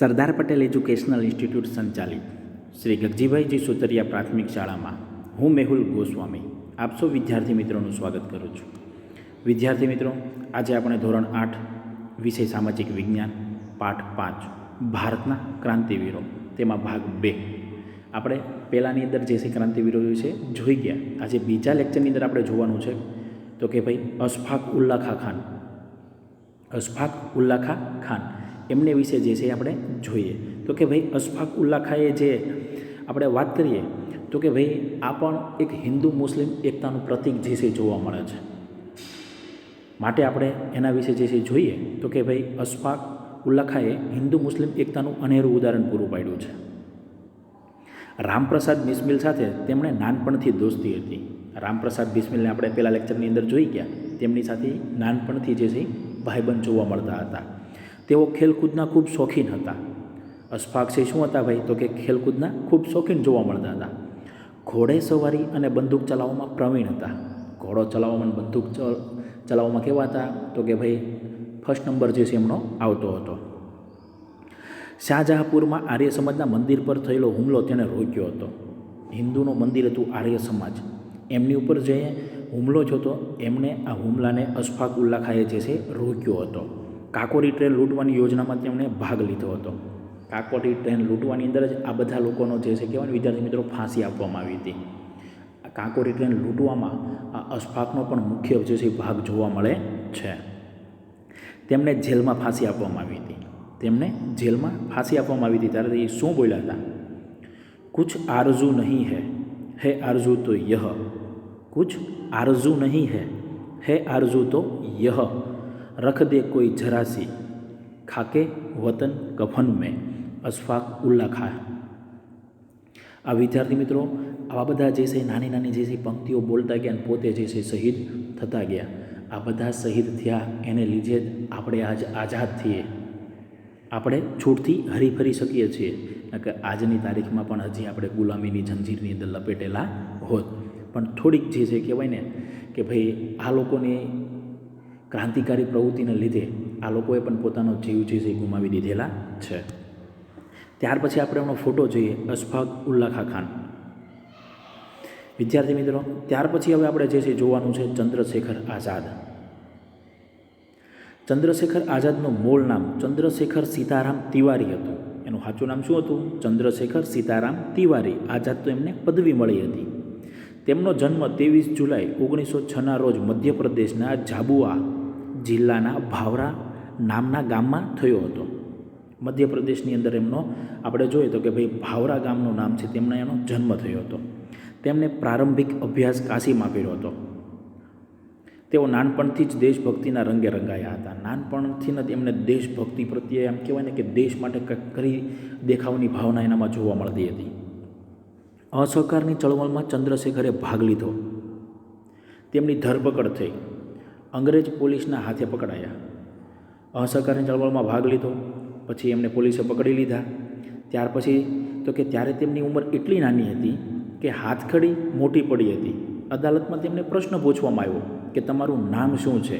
Sardar Patel educational institute સંચાલિત. શ્રી ગગજીભાઈજી સુતરિયા પ્રાથમિક શાળામાં હું મેહુલ ગોસ્વામી. આપ વિદ્યાર્થી મિત્રોનું સ્વાગત કરું છું. વિદ્યાર્થી મિત્રો, આજે આપણે ધોરણ આઠ, વિષય સામાજિક વિજ્ઞાન, પાઠ પાંચ, ભારતના ક્રાંતિવીરો, તેમાં ભાગ બે. આપણે પહેલાંની અંદર જે છે ક્રાંતિવીરો વિશે જોઈ ગયા. આજે બીજા લેક્ચરની અંદર આપણે જોવાનું છે, તો કે ભાઈ અશફાક ઉલ્લા ખા ખાન. અશફાક ઉલ્લા ખા ખાન. એમને વિશે જે છે આપણે જોઈએ. તો કે ભાઈ અશફાક ઉલ્લા ખાએ જે આપણે વાત કરીએ, તો કે ભાઈ આ પણ એક હિન્દુ મુસ્લિમ એકતાનું પ્રતીક જે છે જોવા મળે છે. માટે આપણે એના વિશે જે છે જોઈએ, તો કે ભાઈ અશફાક ઉલ્લા ખાએ હિન્દુ મુસ્લિમ એકતાનું અનેરું ઉદાહરણ પૂરું પાડ્યું છે. રામપ્રસાદ બિસ્મિલ સાથે તેમણે નાનપણથી દોસ્તી હતી. રામપ્રસાદ બિસ્મિલને આપણે પહેલાં લેક્ચરની અંદર જોઈ ગયા. તેમની સાથે નાનપણથી જે છે ભાઈબંધ જોવા મળતા હતા. તેઓ ખેલકૂદના ખૂબ શોખીન હતા. અશફાક્ષી શું હતા ભાઈ? તો કે ખેલકૂદના ખૂબ શોખીન જોવા મળતા હતા. ઘોડે સવારી અને બંદૂક ચલાવવામાં પ્રવીણ હતા. ઘોડો ચલાવવામાં બંદૂક ચલાવવામાં કેવા હતા? તો કે ભાઈ, ફર્સ્ટ નંબર જે છે એમનો આવતો હતો. શાહજહાંપુરમાં આર્ય સમાજના મંદિર પર થયેલો હુમલો તેણે રોક્યો હતો. હિન્દુનું મંદિર હતું આર્ય સમાજ એમની ઉપર જે હુમલો થયો એમણે આ હુમલાને અશફાક ઉલ્લા ખાએ જે છે રોક્યો હતો. કાકોરી ટ્રેન લૂંટવાની યોજનામાં તેમણે ભાગ લીધો હતો. કાકોરી ટ્રેન લૂંટવાની અંદર જ આ બધા લોકોનો જે છે, કહેવાય વિદ્યાર્થી મિત્રો, ફાંસી આપવામાં આવી હતી. કાકોરી ટ્રેન લૂંટવામાં આ અશફાકનો પણ મુખ્ય જે છે, ભાગ જોવા મળે છે. તેમને જેલમાં ફાંસી આપવામાં આવી હતી. તેમને જેલમાં ફાંસી આપવામાં આવી હતી. ત્યારે એ શું બોલ્યા હતા? કુછ આરઝુ નહીં હૈ, હે આરઝુ તો યહ. કુછ આરઝુ નહીં હૈ, હે આરઝુ તો યહ. રખ દે કોઈ જરાસી. ખાકે વતન કફન મેં અશફાક ઉલ્લા ખા આ વિદ્યાર્થી મિત્રો, આવા બધા જે છે નાની નાની જે છે પંક્તિઓ બોલતા ગયા અને પોતે જે છે શહીદ થતા ગયા. આ બધા શહીદ થયા, એને લીધે જ આપણે આજ આઝાદ થઈએ. આપણે છૂટથી હરીફરી શકીએ છીએ. કે આજની તારીખમાં પણ હજી આપણે ગુલામીની જંજીરની અંદર લપેટેલા હોત. પણ થોડીક જે છે કહેવાય ને, કે ભાઈ આ લોકોની ક્રાંતિકારી પ્રવૃત્તિને લીધે આ લોકોએ પણ પોતાનો જીવ જે છે ગુમાવી દીધેલા છે. ત્યાર પછી આપણે એમનો ફોટો જોઈએ, અશફાક ઉલ્લાખા ખાન. વિદ્યાર્થી મિત્રો, ત્યાર પછી હવે આપણે જે છે જોવાનું છે ચંદ્રશેખર આઝાદ. ચંદ્રશેખર આઝાદનું મૂળ નામ ચંદ્રશેખર સીતારામ તિવારી હતું. એનું સાચું નામ શું હતું? ચંદ્રશેખર સીતારામ તિવારી. આઝાદ તો એમને પદવી મળી હતી. તેમનો જન્મ ત્રેવીસ જુલાઈ ઓગણીસો છના રોજ મધ્યપ્રદેશના જાબુઆ જિલ્લાના ભાવરા નામના ગામમાં થયો હતો. મધ્યપ્રદેશની અંદર એમનો આપણે જોઈએ તો કે ભાઈ ભાવરા ગામનું નામ છે, તેમણે એનો જન્મ થયો હતો. તેમણે પ્રારંભિક અભ્યાસ કાશીમાં કર્યો હતો. તેઓ નાનપણથી જ દેશભક્તિના રંગે રંગાયા હતા. નાનપણથી જ એમને દેશભક્તિ પ્રત્યે એમ કહેવાય ને કે દેશ માટે કંઈક કરી દેખાવની ભાવના એનામાં જોવા મળતી હતી. અસહકારની ચળવળમાં ચંદ્રશેખરે ભાગ લીધો. તેમની ધરપકડ થઈ. અંગ્રેજ પોલીસના હાથે પકડાયા. અસહકારની ચળવળમાં ભાગ લીધો, પછી એમને પોલીસે પકડી લીધા. ત્યાર પછી તો કે ત્યારે તેમની ઉંમર એટલી નાની હતી કે હાથખડી મોટી પડી હતી. અદાલતમાં તેમને પ્રશ્ન પૂછવામાં આવ્યો કે તમારું નામ શું છે?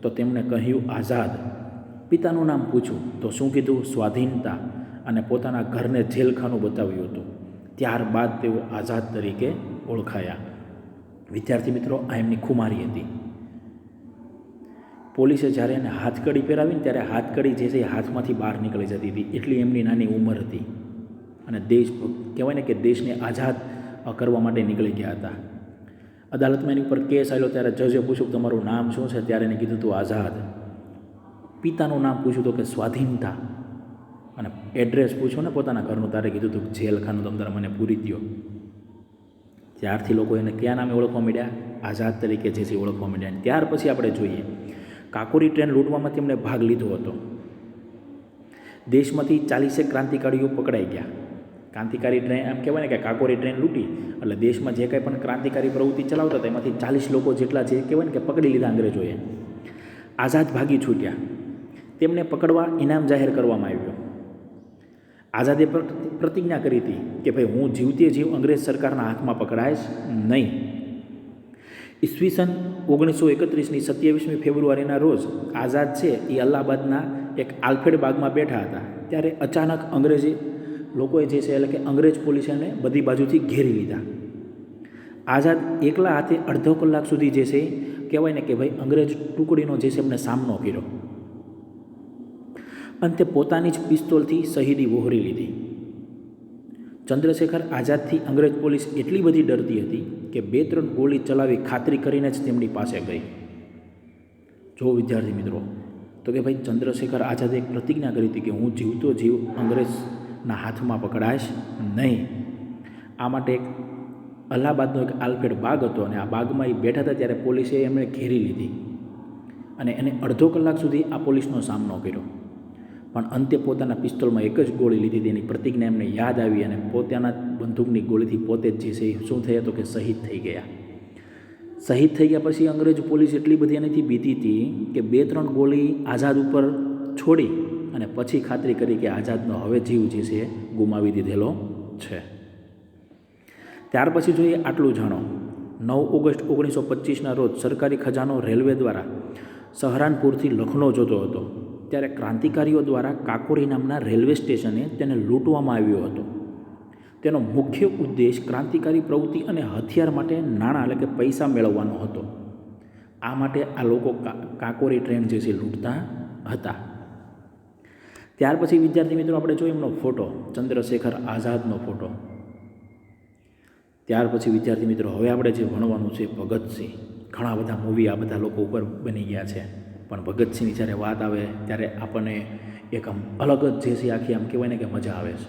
તો તેમણે કહ્યું, આઝાદ. પિતાનું નામ પૂછ્યું, તો શું કીધું? સ્વાધીનતા. અને પોતાના ઘરને જેલખાનું બતાવ્યું હતું. ત્યારબાદ તેઓ આઝાદ તરીકે ઓળખાયા. વિદ્યાર્થી મિત્રો, આ એમની ખુમારી હતી. પોલીસે જ્યારે એને હાથકડી પહેરાવીને ત્યારે હાથકડી જે છે એ હાથમાંથી બહાર નીકળી જતી હતી. એટલી એમની નાની ઉંમર હતી. અને દેશ કહેવાય ને કે દેશને આઝાદ કરવા માટે નીકળી ગયા હતા. અદાલતમાં એની ઉપર કેસ આવ્યો ત્યારે જજે પૂછ્યું તમારું નામ શું છે? ત્યારે એને કીધું હતું આઝાદ. પિતાનું નામ પૂછ્યું તો કે સ્વાધીનતા. અને એડ્રેસ પૂછો ને પોતાના ઘરનું તારે કીધું હતું જેલખાનું તમે મને પૂરી દો ત્યારથી લોકો એને કયા નામે ઓળખવા માંડ્યા? આઝાદ તરીકે જે છે ઓળખવા માંડ્યા. ત્યાર પછી આપણે જોઈએ કાકોરી ટ્રેન લૂંટવામાં તેમણે ભાગ લીધો હતો. દેશમાંથી ચાલીસેક ક્રાંતિકારીઓ પકડાઈ ગયા. ક્રાંતિકારી ટ્રેન એમ કહેવાય ને કે કાકોરી ટ્રેન લૂંટી, એટલે દેશમાં જે કંઈ પણ ક્રાંતિકારી પ્રવૃત્તિ ચલાવતા હતા, એમાંથી ચાલીસ લોકો જેટલા જે કહેવાય ને કે પકડી લીધા અંગ્રેજોએ. આઝાદ ભાગી છૂટ્યા. તેમને પકડવા ઇનામ જાહેર કરવામાં આવ્યો. આઝાદે પ્ર- પ્રતિજ્ઞા કરી હતી કે ભાઈ, હું જીવતે જીવ અંગ્રેજ સરકારના હાથમાં પકડાઈશ નહીં. ઈસવીસન ઓગણીસો એકત્રીસની સત્યાવીસમી ફેબ્રુઆરીના રોજ આઝાદ છે એ અલ્હાબાદના એક આલ્ફેડ બાગમાં બેઠા હતા. ત્યારે અચાનક અંગ્રેજી લોકોએ જે છે એટલે કે અંગ્રેજ પોલીસને બધી બાજુથી ઘેરી લીધા. આઝાદ એકલા હાથે અડધો કલાક સુધી જે છે કહેવાય ને કે ભાઈ અંગ્રેજ ટુકડીનો જે છે એમને સામનો કર્યો. અંતે પોતાની જ પિસ્તોલથી શહીદી વહોરી લીધી. ચંદ્રશેખર આઝાદથી અંગ્રેજ પોલીસ એટલી બધી ડરતી હતી કે બે ત્રણ ગોળી ચલાવી ખાતરી કરીને જ તેમની પાસે ગઈ. જો વિદ્યાર્થી મિત્રો, તો કે ભાઈ ચંદ્રશેખર આઝાદે એક પ્રતિજ્ઞા કરી હતી કે હું જીવતો જીવ અંગ્રેજના હાથમાં પકડાઈશ નહીં. આ માટે એક અલ્હાબાદનો એક આલ્ફેડ બાગ હતો અને આ બાગમાં એ બેઠા હતા ત્યારે પોલીસે એમણે ઘેરી લીધી અને એને અડધો કલાક સુધી આ પોલીસનો સામનો કર્યો. પણ અંતે પોતાના પિસ્તોલમાં એક જ ગોળી લીધી તેની પ્રતિજ્ઞા એમને યાદ આવી અને પોતાના બંદૂકની ગોળીથી પોતે જ જે શું થયા તો કે શહીદ થઈ ગયા. શહીદ થઈ ગયા પછી અંગ્રેજ પોલીસ એટલી બધી એનાથી બીતી હતી કે બે ત્રણ ગોળી આઝાદ ઉપર છોડી અને પછી ખાતરી કરી કે આઝાદનો હવે જીવ જે છે ગુમાવી દીધેલો છે. ત્યાર પછી જોઈએ આટલું જાણો. નવ ઓગસ્ટ ઓગણીસો પચીસના રોજ સરકારી ખજાનો રેલવે દ્વારા સહરાનપુરથી લખનૌ જતો હતો. ત્યારે ક્રાંતિકારીઓ દ્વારા કાકોરી નામના રેલવે સ્ટેશને તેને લૂંટવામાં આવ્યો હતો. તેનો મુખ્ય ઉદ્દેશ ક્રાંતિકારી પ્રવૃત્તિ અને હથિયાર માટે નાણાં એટલે કે પૈસા મેળવવાનો હતો. આ માટે આ લોકો કાકોરી ટ્રેન જે છે લૂંટતા હતા. ત્યાર પછી વિદ્યાર્થી મિત્રો આપણે જોઈએ એમનો ફોટો, ચંદ્રશેખર આઝાદનો ફોટો. ત્યાર પછી વિદ્યાર્થી મિત્રો, હવે આપણે જે ભણવાનું છે ભગતસિંહ ઘણા બધા મૂવી આ બધા લોકો ઉપર બની ગયા છે. પણ ભગતસિંહની જ્યારે વાત આવે ત્યારે આપણને એક આમ અલગ જ જે છે આખી આમ કહેવાય ને કે મજા આવે છે.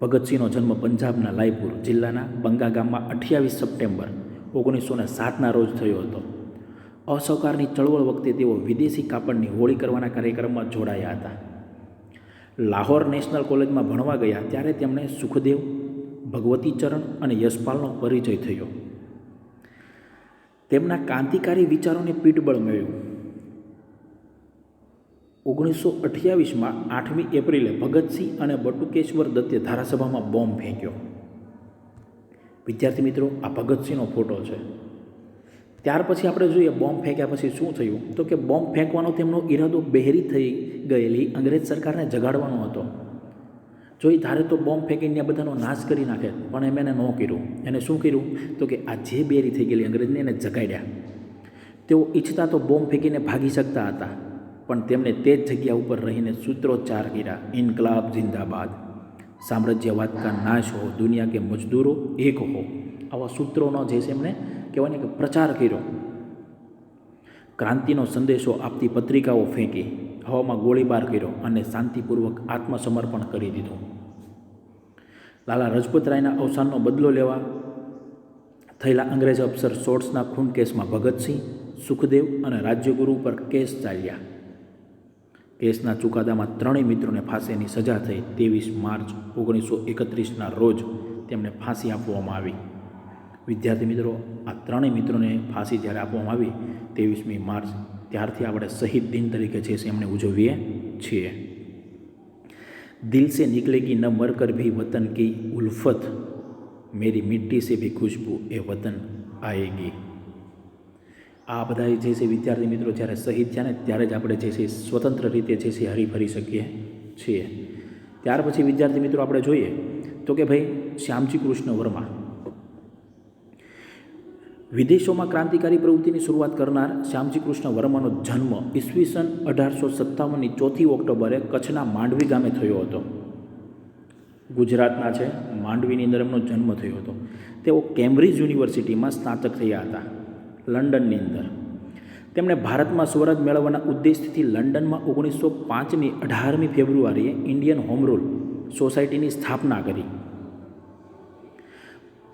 ભગતસિંહનો જન્મ પંજાબના લાયપુર જિલ્લાના બંગા ગામમાં અઠ્યાવીસ સપ્ટેમ્બર ઓગણીસો ને સાતના રોજ થયો હતો. અસહકારની ચળવળ વખતે તેઓ વિદેશી કાપડની હોળી કરવાના કાર્યક્રમમાં જોડાયા હતા. લાહોર નેશનલ કોલેજમાં ભણવા ગયા ત્યારે તેમણે સુખદેવ, ભગવતીચરણ અને યશપાલનો પરિચય થયો. તેમના ક્રાંતિકારી વિચારોને પીઠબળ મળ્યું. ઓગણીસો અઠ્યાવીસમાં આઠમી એપ્રિલે ભગતસિંહ અને બટુકેશ્વર દત્તે ધારાસભામાં બોમ્બ ફેંક્યો. વિદ્યાર્થી મિત્રો, આ ભગતસિંહનો ફોટો છે. ત્યાર પછી આપણે જોઈએ બોમ્બ ફેંક્યા પછી શું થયું? તો કે બોમ્બ ફેંકવાનો તેમનો ઈરાદો બહેરી થઈ ગયેલી અંગ્રેજ સરકારને જગાડવાનો હતો. જો એ ધારે તો બોમ્બ ફેંકીને આ બધાનો નાશ કરી નાખે, પણ એમ એને ન કર્યું. એને શું કર્યું? તો કે આ જે બેરી થઈ ગયેલી અંગ્રેજને એને જગાડ્યા. તેઓ ઈચ્છતા તો બોમ્બ ફેંકીને ભાગી શકતા હતા, પણ તેમણે તે જ જગ્યા ઉપર રહીને સૂત્રોચ્ચાર કર્યા, ઇન્કલાબ જિંદાબાદ. સામ્રાજ્યવાદ કા નાશ હો, દુનિયા કે મજદૂરો એક હો. આવા સૂત્રોનો જે છે એમણે કહેવાય કે પ્રચાર કર્યો. ક્રાંતિનો સંદેશો આપતી પત્રિકાઓ ફેંકી. હવામાં ગોળીબાર કર્યો અને શાંતિપૂર્વક આત્મસમર્પણ કરી દીધું. લાલા રજપતરાયના અવસાનનો બદલો લેવા થયેલા અંગ્રેજ અફસર શોર્ટ્સના ખૂન કેસમાં ભગતસિંહ, સુખદેવ અને રાજ્યગુરુ પર કેસ ચાલ્યા. કેસના ચુકાદામાં ત્રણેય મિત્રોને ફાંસીની સજા થઈ ત્રેવીસ માર્ચ ઓગણીસો એકત્રીસના રોજ તેમને ફાંસી આપવામાં આવી. વિદ્યાર્થી મિત્રો, આ ત્રણેય મિત્રોને ફાંસી જ્યારે આપવામાં આવી, ત્રેવીસમી માર્ચ ત્યારથી આપણે શહીદ દિન તરીકે છે એમને ઉજવીએ છીએ. દિલ સે નિકલેગી ન મરકર ભી વતન કી ઉલ્ફત, મેરી મિટ્ટી સે ભી ખુશ્બુ એ વતન આએગી આ બધા જે છે વિદ્યાર્થી મિત્રો જ્યારે શહીદ થયા ને ત્યારે જ આપણે જે છે સ્વતંત્ર રીતે જે છે હરીફરી શકીએ છીએ. ત્યાર પછી વિદ્યાર્થી મિત્રો આપણે જોઈએ તો કે ભાઈ શ્યામજી કૃષ્ણ વર્મા વિદેશોમાં ક્રાંતિકારી પ્રવૃત્તિની શરૂઆત કરનાર શ્યામજી કૃષ્ણ વર્માનો જન્મ ઈસવીસન અઢારસો સત્તાવનની ચોથી ઓક્ટોબરે કચ્છના માંડવી ગામે થયો હતો. ગુજરાતના છે, માંડવીની અંદર એમનો જન્મ થયો હતો. તેઓ કેમ્બ્રિજ યુનિવર્સિટીમાં સ્નાતક થયા હતા, લંડનની અંદર. તેમણે ભારતમાં સ્વરાજ મેળવવાના ઉદ્દેશથી લંડનમાં ઓગણીસો પાંચની અઢારમી ફેબ્રુઆરીએ ઇન્ડિયન હોમ રૂલ સોસાયટીની સ્થાપના કરી.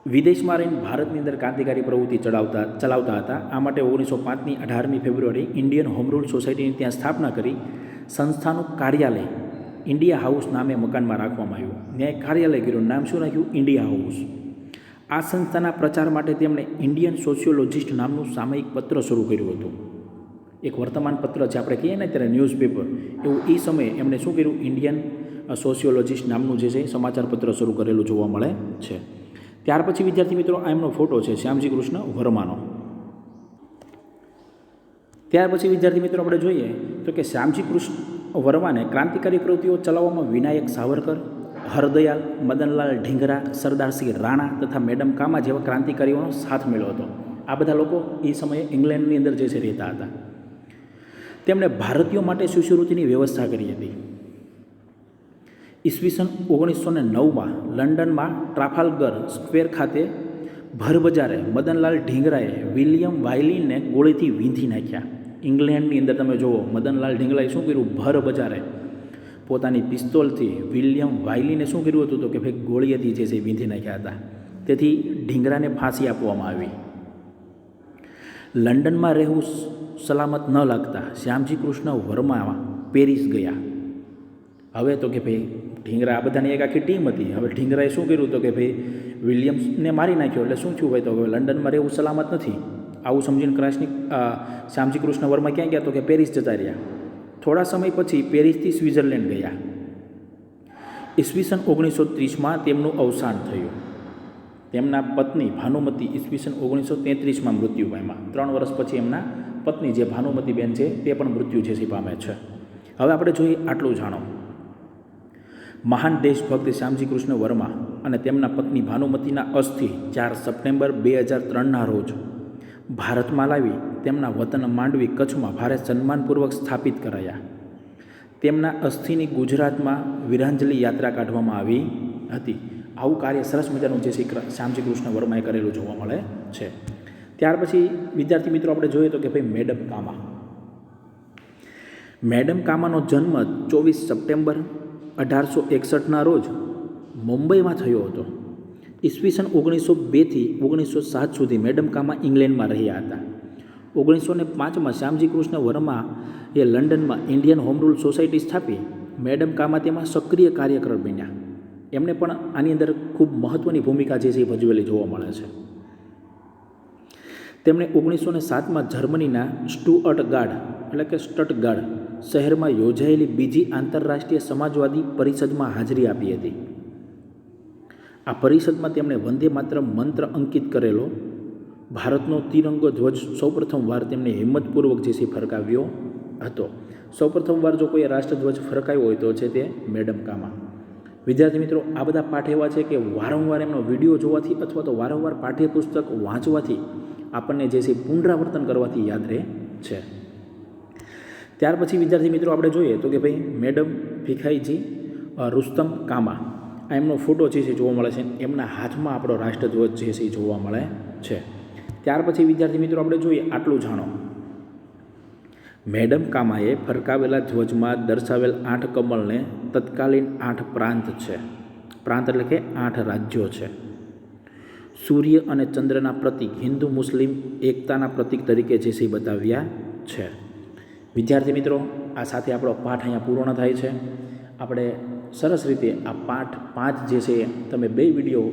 વિદેશમાં રહીને ભારતની અંદર ક્રાંતિકારી પ્રવૃત્તિ ચડાવતા ચલાવતા હતા. આ માટે ઓગણીસો પાંચની અઢારમી ફેબ્રુઆરી ઇન્ડિયન હોમ રૂલ સોસાયટીની ત્યાં સ્થાપના કરી. સંસ્થાનું કાર્યાલય ઇન્ડિયા હાઉસ નામે મકાનમાં રાખવામાં આવ્યું. ત્યાં કાર્યાલય કર્યું. નામ શું રાખ્યું? India House. આ સંસ્થાના પ્રચાર માટે તેમણે ઇન્ડિયન સોશિયોલોજિસ્ટ નામનું સામયિક પત્ર શરૂ કર્યું હતું. એક વર્તમાન પત્ર છે આપણે કહીએ ને ત્યારે ન્યૂઝપેપર. એવું એ સમયે એમણે શું કર્યું? ઇન્ડિયન સોશિયોલોજિસ્ટ નામનું જે છે સમાચાર પત્ર શરૂ કરેલું જોવા મળે છે. ત્યાર પછી વિદ્યાર્થી મિત્રો, આ એમનો ફોટો છે શ્યામજી કૃષ્ણ વર્માનો. ત્યાર પછી વિદ્યાર્થી મિત્રો, આપણે જોઈએ તો કે શ્યામજી કૃષ્ણ વર્માને ક્રાંતિકારી પ્રવૃત્તિઓ ચલાવવામાં વિનાયક સાવરકર, હરદયાલ, મદનલાલ ઢીંગરા સરદારસિંહ રાણા તથા મેડમ કામા જેવા ક્રાંતિકારીઓનો સાથ મળ્યો હતો. આ બધા લોકો એ સમયે ઇંગ્લેન્ડની અંદર જે છે, રહેતા હતા. તેમણે ભારતીયો માટે શિષ્યવૃત્તિની વ્યવસ્થા કરી હતી. ઈસવીસન ઓગણીસો ને નવમાં લંડનમાં ટ્રાફાલ્ગર સ્ક્વેર ખાતે ભરબજારે મદનલાલ ઢીંગરાએ વિલિયમ વાયલીનને ગોળીથી વીંધી નાખ્યા. ઇંગ્લેન્ડની અંદર તમે જુઓ, મદનલાલ ઢીંગરાએ શું કર્યું? ભર બજારે પોતાની પિસ્તોલથી વિલિયમ વાયલીને શું કર્યું હતું તો કે ભાઈ ગોળીએથી જે છે વીંધી નાખ્યા હતા. તેથી ઢીંગરાને ફાંસી આપવામાં આવી. લંડનમાં રહેવું સલામત ન લાગતા શ્યામજી કૃષ્ણ વર્મા પેરિસ ગયા. હવે તો કે ભાઈ ઢીંગરા, આ બધાની એક આખી ટીમ હતી. હવે ઢીંગરાએ શું કર્યું તો કે ભાઈ, વિલિયમ્સને મારી નાખ્યો. એટલે શું થયું ભાઈ તો હવે લંડનમાં રહેવું સલામત નથી. આવું સમજીને ક્રાસની શ્યામજી કૃષ્ણ વર્મા ક્યાં ગયા તો કે પેરિસ જતા રહ્યા. થોડા સમય પછી પેરિસથી સ્વિટ્ઝરલેન્ડ ગયા. ઈસવીસન ઓગણીસો ત્રીસમાં તેમનું અવસાન થયું. તેમના પત્ની ભાનુમતી ઈસવીસન ઓગણીસો તેત્રીસમાં મૃત્યુ પામ્યા. ત્રણ વર્ષ પછી એમના પત્ની જે ભાનુમતીબેન છે તે પણ મૃત્યુ છે પામે છે. હવે આપણે જોઈએ આટલું જાણો. મહાન દેશભક્ત શ્યામજી કૃષ્ણ વર્મા અને તેમના પત્ની ભાનુમતીના અસ્થિ ચાર સપ્ટેમ્બર બે હજાર ત્રણના રોજ ભારતમાં લાવી તેમના વતન માંડવી કચ્છમાં ભારે સન્માનપૂર્વક સ્થાપિત કરાયા. તેમના અસ્થિની ગુજરાતમાં વિરાંજલિ યાત્રા કાઢવામાં આવી હતી. આવું કાર્ય સરસ મજાનું જે શ્રી શ્યામજી કૃષ્ણ વર્માએ કરેલું જોવા મળે છે. ત્યાર પછી વિદ્યાર્થી મિત્રો આપણે જોઈએ તો કે ભાઈ મેડમ કામા. મેડમ કામાનો જન્મ ચોવીસ સપ્ટેમ્બર અઢારસો એકસઠના રોજ મુંબઈમાં થયો હતો. ઈસવીસન ઓગણીસો બેથી ઓગણીસો સાત સુધી મેડમ કામા ઇંગ્લેન્ડમાં રહ્યા હતા. ઓગણીસો ને પાંચમાં શ્યામજી કૃષ્ણ વર્મા એ લંડનમાં ઇન્ડિયન હોમ રૂલ સોસાયટી સ્થાપી મેડમ કામા તેમાં સક્રિય કાર્યકર બન્યા. એમને પણ આની અંદર ખૂબ મહત્ત્વની ભૂમિકા જે છે એ ભજવેલી જોવા મળે છે. તેમણે ઓગણીસો ને સાતમાં જર્મનીના સ્ટુઅર્ટ ગાર્ડ એટલે કે સ્ટટગાર્ડ, શહેરમાં યોજાયેલી બીજી આંતરરાષ્ટ્રીય સમાજવાદી પરિષદમાં હાજરી આપી હતી. આ પરિષદમાં તેમણે વંદે માત્ર મંત્ર અંકિત કરેલો. ભારતનો તિરંગો ધ્વજ સૌપ્રથમ વાર તેમણે હિંમતપૂર્વક જે છે ફરકાવ્યો હતો. સૌપ્રથમ વાર જો કોઈ રાષ્ટ્રધ્વજ ફરકાવ્યો હોય તો છે તે મેડમ કામા. વિદ્યાર્થી મિત્રો, આ બધા પાઠ એવા છે કે વારંવાર એમનો વીડિયો જોવાથી અથવા તો વારંવાર પાઠ્યપુસ્તક વાંચવાથી આપણને જે છે પુનરાવર્તન કરવાથી યાદ રહે છે. ત્યાર પછી વિદ્યાર્થી મિત્રો આપણે જોઈએ તો કે ભાઈ મેડમ ભીખાઈજી રુસ્તમ કામા, આ એમનો ફોટો જે છે જોવા મળે છે. એમના હાથમાં આપણો રાષ્ટ્રધ્વજ જે છે જોવા મળે છે. ત્યાર પછી વિદ્યાર્થી મિત્રો આપણે જોઈએ આટલું જાણો. મેડમ કામાએ ફરકાવેલા ધ્વજમાં દર્શાવેલ આઠ કમળને તત્કાલીન આઠ પ્રાંત છે. પ્રાંત એટલે કે આઠ રાજ્યો છે. સૂર્ય અને ચંદ્રના પ્રતીક હિન્દુ, મુસ્લિમ, એકતાના પ્રતીક તરીકે જે છે એ બતાવ્યા છે. વિદ્યાર્થી મિત્રો, આ સાથે આપણો પાઠ અહીંયા પૂર્ણ થાય છે. આપણે સરસ રીતે આ પાઠ પાંચ જે છે તમે બે વીડિયો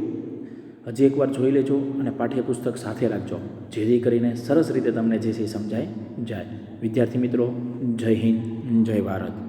હજી એકવાર જોઈ લેજો અને પાઠ્યપુસ્તક સાથે રાખજો, જેથી કરીને સરસ રીતે તમને જે છે સમજાય જાય. વિદ્યાર્થી મિત્રો, જય હિન્દ, જય ભારત.